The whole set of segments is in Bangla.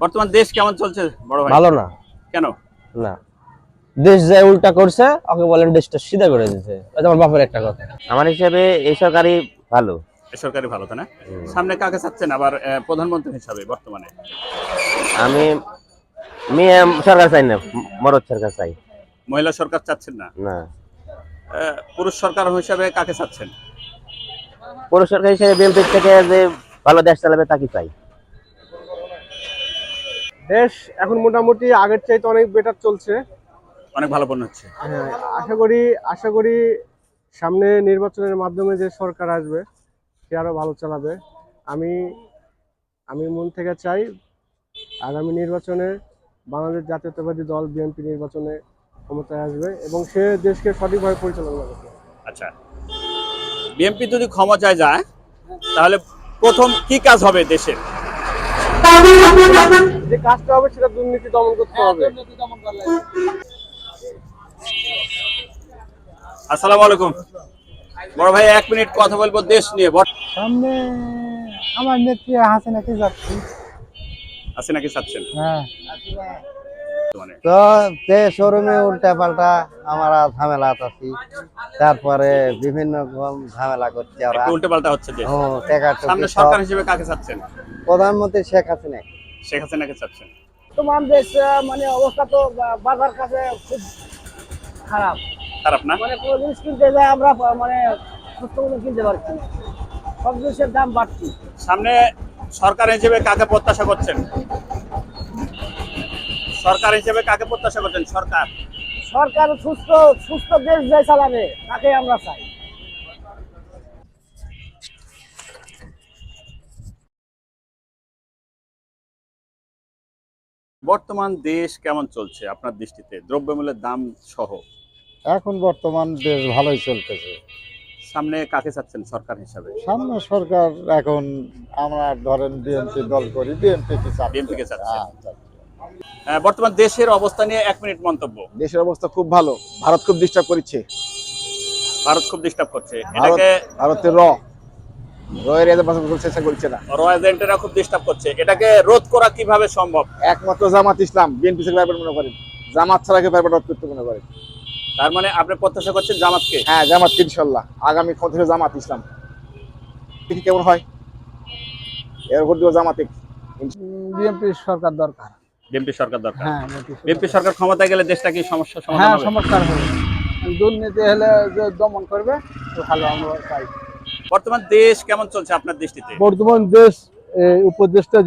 বর্তমান দেশ কেমন চলছে বড় ভাই? ভালো না। কেন? না। দেশ যে উল্টা করছে ওকে বলেন দেশটা সিধা করে দিতে এটা আমার বাপের একটা কথা। আমার হিসেবে এই সরকারি ভালো। সরকারি ভালো তো না? সামনে কাকে চাচ্ছেন আবার প্রধানমন্ত্রী হিসাবে বর্তমানে? আমি মেয়ে সরকার চাই না মরদ সরকার চাই। মহিলা সরকার চাচ্ছেন না? না। আহ, পুরুষ সরকার হিসাবে কাকে চাচ্ছেন? পুরো সরকার হিসেবে বিএনপি থেকে যে ভালো দেশ চালাবে তাকে চাই। দেশ এখন মোটামুটি আগের চাইতে অনেক বেটার চলছে। অনেক ভালো পণ্য হচ্ছে। হ্যাঁ, আশা করি আশা করি সামনে নির্বাচনের মাধ্যমে যে সরকার আসবে সে আরও ভালো চালাবে। আমি আমি মন থেকে চাই আগামী নির্বাচনে বাংলাদেশ জাতীয়তাবাদী দল বিএনপি নির্বাচনে ক্ষমতায় আসবে এবং সে দেশকে সঠিকভাবে পরিচালনা করবে। আচ্ছা। বিএনপি যদি ক্ষমতায় যায় তাহলে প্রথম কি কাজ হবে দেশের? যে কাজটা হবে সেটা দুর্নীতি দমন করতে হবে। আসসালামু আলাইকুম। বড় ভাই এক মিনিট কথা বলব দেশ নিয়ে। সামনে আমার নেত্রী হাসিনা কি যাচ্ছি? আছে নাকি চাচ্ছেন? হ্যাঁ। তো তে শোরুমে উল্টা পাল্টা আমরা ঝামেলা আছি তারপরে বিভিন্ন রকম ঝামেলা করছে ওরা উল্টে পাল্টা হচ্ছে দেশ ও টাকা সামনে সরকার হিসেবে কাকে চাচ্ছেন? প্রধানমন্ত্রী শেখ হাসিনা। শেখ হাসিনাকে চাচ্ছেন। তোমার দেশ মানে অবস্থা তো বাজার কাছে খুব খারাপ। খারাপ না? মানে কোনো জিনিস কিনতে যায় আমরা মানে সুস্থ মতো কিনতে পারছি না। সব জিনিসের দাম বাড়ছে। সামনে সরকার হিসেবে কাকে প্রত্যাশা করছেন? সরকার হিসেবে কাকে প্রত্যাশা করছেন? সরকার। সরকার সুস্থ সুস্থ দেশ যে চালাবে তাকে আমরা চাই। বর্তমান দেশ কেমন চলছে? আপনার দৃষ্টিতে দ্রব্যমূল্যের দাম সহ। এখন বর্তমান দেশ ভালোই চলতেছে। সামনে কাকে চাচ্ছেন সরকার হিসাবে? সামনে সরকার এখন আমরা ধরেন বিএনপি দল করি বিএনপি কি চাচ্ছে? BNP কে চাচ্ছে। হ্যাঁ, বর্তমান দেশের অবস্থা নিয়ে এক মিনিট মন্তব্য। দেশের অবস্থা খুব ভালো। ভারত খুব ডিস্টার্ব করছে। ভারত খুব ডিস্টার্ব করছে। এটাকে ভারতের র। রয়ের এদের চেষ্টা করছে না। র এজেন্টেরা খুব ডিস্টার্ব করছে। এটাকে রোধ করা কীভাবে সম্ভব? একমাত্র জামাত ইসলাম বিএনপি থেকে ব্যাপার মনে করেন। জামাত ছাড়া কেউ ব্যাপার রদ করতে মনে করেন। তার মানে আপনি প্রত্যাশা করছেন জামাতকে? হ্যাঁ জামাত ইনশাল্লাহ। আগামী ক্ষমতা জামাত ইসলাম। দেখি কেমন হয়। এর ভোট দিব জামাতে বিএনপি সরকার দরকার। বিএনপি সরকার দরকার। হ্যাঁ বিএনপি সরকার ক্ষমতায় গেলে দেশটা কি সমস্যা সমাধান হ্যাঁ হবে? হবে। দুর্নীতি হলে যে দমন করবে তো ভালো আমরা চাই। বর্তমান দেশ কেমন চলছে আপনার দৃষ্টিতে? বর্তমান দেশ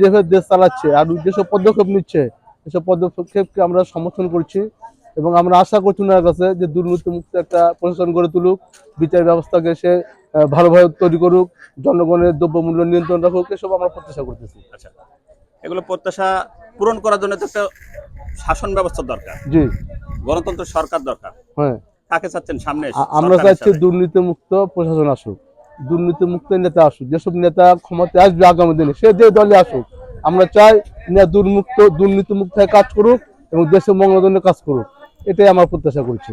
যেভাবে দেশ চালাচ্ছে আর যেসব পদক্ষেপ নিচ্ছে এসব পদক্ষেপকে আমরা সমর্থন করছি এবং আমরা আশা করছি ওনার কাছে যে দুর্নীতিমুক্ত একটা প্রশাসন গড়ে তুলুক বিচার ব্যবস্থাকে সে ভালোভাবে তৈরি করুক জনগণের দ্রব্যমূল্য নিয়ন্ত্রণ রাখুক এসব আমরা প্রত্যাশা করতেছি। আচ্ছা। এগুলো প্রত্যাশা পূরণ করার জন্য তো একটা শাসন ব্যবস্থা দরকার। জি। গণতন্ত্র সরকার দরকার। হ্যাঁ। কাকে চাচ্ছেন? সামনে আমরা চাচ্ছি? দুর্নীতিমুক্ত প্রশাসন আসুক। দুর্নীতিমুক্ত নেতা আসুক। যেসব নেতা ক্ষমতায় আসবে আগামী দিনে সে যে দলে আসুক আমরা চাই দুর্মুক্ত দুর্নীতিমুক্ত হয়ে কাজ করুক এবং দেশের মঙ্গলের জন্য কাজ করুক। এটাই আমার প্রত্যাশা করছি।